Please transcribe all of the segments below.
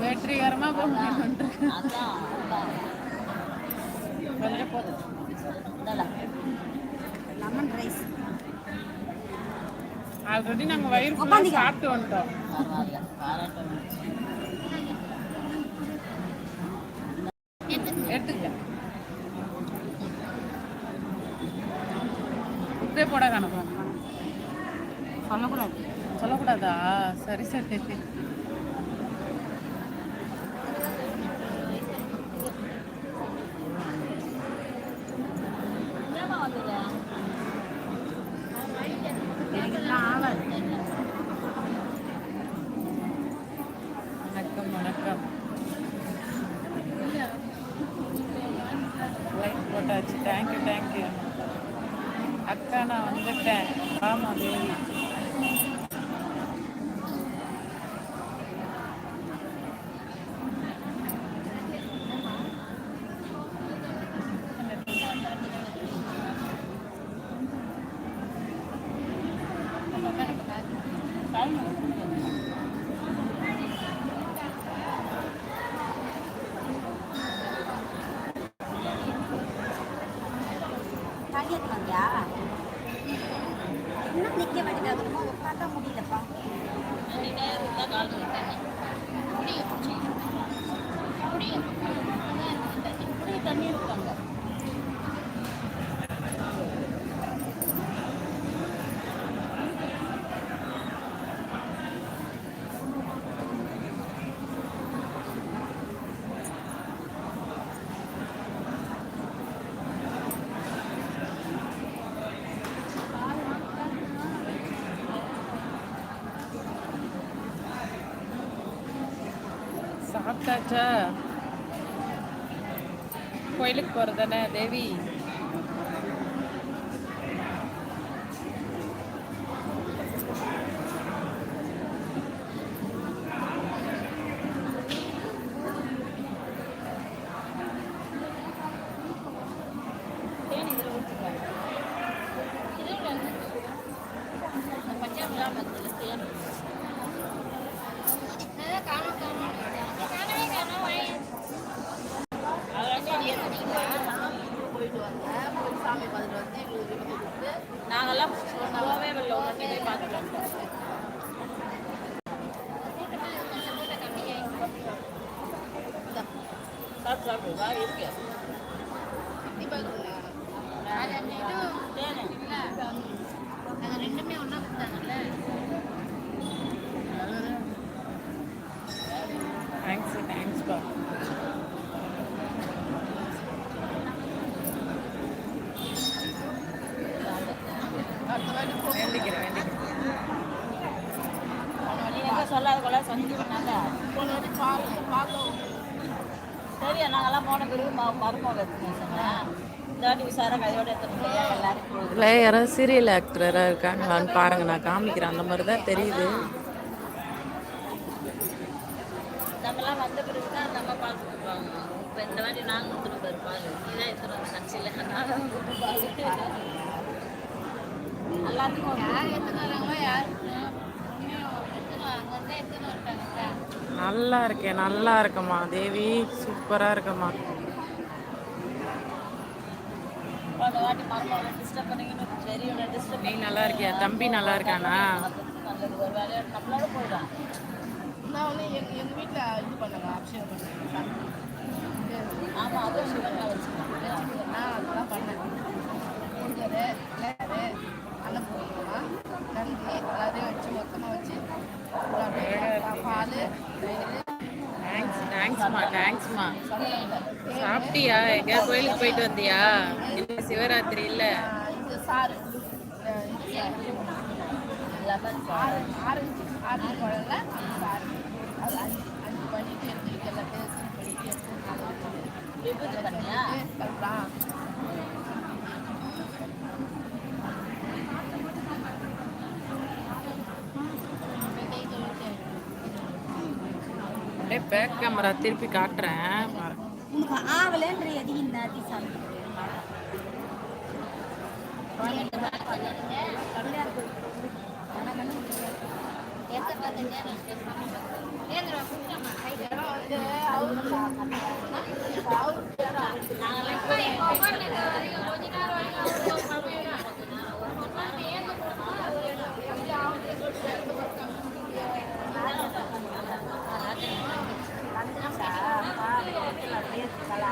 வெற்றிகரமா போகணும் அதான் அதான். கொஞ்சம் போதும் இந்தாடா. லெமன் ரைஸ் ஆல்ரெடி நாங்கள் வயிறு உக்காந்துக்க. சாப்பிட்டு வந்துட்டோம் எடுத்துக்க இப்படியே போட கணக்கு சொல்லக்கூடாது சொல்லக்கூடாதா சரி சரி வணக்கம் வணக்கம். லைக் போட்டாச்சு. தேங்க்யூ தேங்க்யூ அக்கா நான் வந்துட்டேன். ஆமா தேவி. உட்காந்தா சாப்பிட்டாச்சா கோயிலுக்கு போகிறதானே தேவி? நாங்கெல்லாம் போவே இல்லை உடனே போய் பார்த்துட்டு வந்தோம் சாப்பிட்டு சாப்பிடு வா இருக்கு சொல்லாத கொள்ள சொன்னீங்கன்னாங்க சரியா நாங்கெல்லாம் போன பிறகு ம- மருமக வாட்டி. இல்லை யாராவது சீரியல் ஆக்டராக இருக்காங்களான்னு பாருங்க. நான் காமிக்கிறேன். அந்த மாதிரி தான் தெரியுது. நம்மலாம் வந்த பிறகு தான் நம்ம பார்த்துட்டு இருப்பாங்க இப்போ இந்த வாட்டி நாங்கள் கொடுத்துட்டு போயிருப்பாங்க எடுத்துட்டு வந்த கட்சியில். நாங்கள் எல்லாத்துக்கும் யார் வராங்களோ யார் நல்லா இருக்கேன் நல்லா இருக்கம்மா. தேவி சூப்பராக இருக்கம்மா. நீ நல்லா இருக்கியா? தம்பி நல்லா இருக்கானா? பால் தேங்க்ஸ் தேங்க்ஸ்மா தேங்க்ஸ்மா சாப்பிட்டியா எங்கேயா கோயிலுக்கு போயிட்டு வந்தியா இன்னைக்கு சிவராத்திரி இல்லை இது சாறு அப்படியே பேக் கேமரா திருப்பி காட்டுறேன். உனக்கு ஆவலன்ற எது இந்த அதி சாப்பிட்டு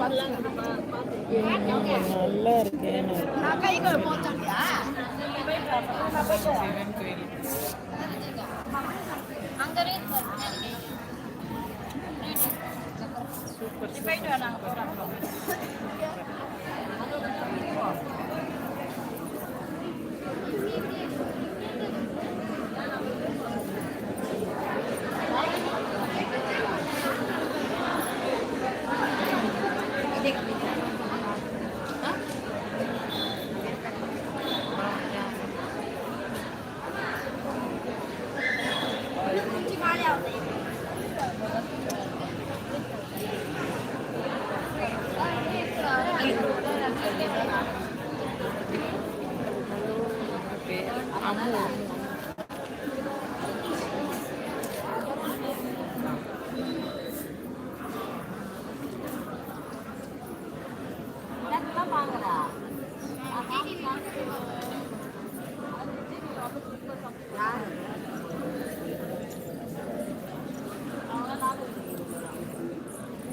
நல்லா இருக்கு சூப்பர் போயிட்டு வா நாங்க Allah'ım.